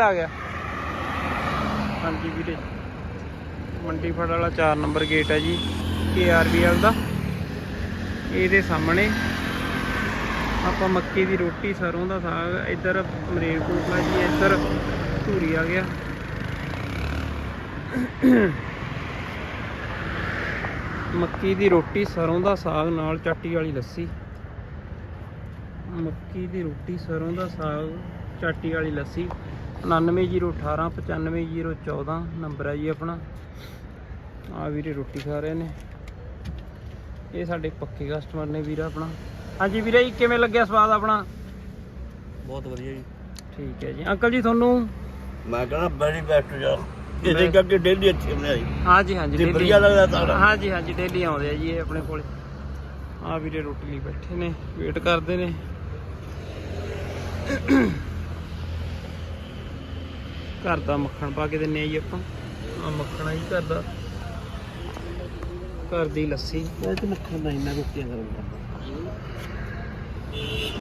ਆ ਗਿਆ। ਹਾਂਜੀ ਵੀਰੇ। ਮੰਡੀ ਫੜ ਵਾਲਾ 4 ਨੰਬਰ ਗੇਟ ਹੈ ਜੀ ਕੇਆਰਬੀਐਲ ਦਾ। ਇਹਦੇ ਸਾਹਮਣੇ ਆਪਾਂ ਮੱਕੀ ਦੀ ਰੋਟੀ ਸਰੋਂ ਦਾ ਸਾਗ, ਇੱਧਰ ਮਰੇਲਕੋਟਲਾ ਜੀ, ਇੱਧਰ ਧੂਰੀ ਆ ਗਿਆ। ਮੱਕੀ ਦੀ ਰੋਟੀ ਸਰੋਂ ਦਾ ਸਾਗ ਨਾਲ ਚਾਟੀ ਵਾਲੀ ਲੱਸੀ। ਮੱਕੀ ਦੀ ਰੋਟੀ ਸਰੋਂ ਦਾ ਸਾਗ, ਚਾਟੀ ਵਾਲੀ ਲੱਸੀ। 9901 95014 ਨੰਬਰ ਹੈ ਜੀ ਆਪਣਾ। ਆ ਵੀਰੇ ਰੋਟੀ ਖਾ ਰਹੇ ਨੇ। ਇਹ ਸਾਡੇ ਪੱਕੇ ਕਸਟਮਰ ਨੇ ਵੀਰਾ ਆਪਣਾ। ਹਾਂਜੀ ਵੀਰੇ ਜੀ ਕਿਵੇਂ ਲੱਗਿਆ ਸਵਾਦ ਆਪਣਾ? ਬਹੁਤ ਵਧੀਆ ਜੀ। ਠੀਕ ਹੈ ਜੀ। ਅੰਕਲ ਜੀ ਤੁਹਾਨੂੰ? ਮੈਂ ਕਹਿੰਦਾ ਵੈਰੀ ਬੈਸਟ ਜਾ ਇਹਦੇ ਕਰਕੇ ਡੇਲੀ ਅੱਛੀ ਬਣਾਈ। ਹਾਂਜੀ ਹਾਂਜੀ daily- ਵਧੀਆ ਲੱਗਦਾ ਸਾਰਾ। ਹਾਂਜੀ ਹਾਂਜੀ ਡੇਲੀ ਆਉਂਦੇ ਆ ਜੀ ਇਹ ਆਪਣੇ ਕੋਲੇ। ਆ ਵੀਰੇ ਰੋਟੀ ਲਈ ਬੈਠੇ ਨੇ ਵੇਟ ਕਰਦੇ ਨੇ। ਘਰ ਦਾ ਮੱਖਣ ਪਾ ਕੇ ਦਿੰਨੇ ਆ ਜੀ ਆਪਾਂ। ਆ ਮੱਖਣਾ ਜੀ ਘਰ ਦਾ। ਘਰ ਦੀ ਲੱਸੀ। ਮੈਂ ਤੇ ਮੱਖਣ ਦਾ ਇੰਨਾ ਰੋਟੀਆਂ ਕਰੂੰਗਾ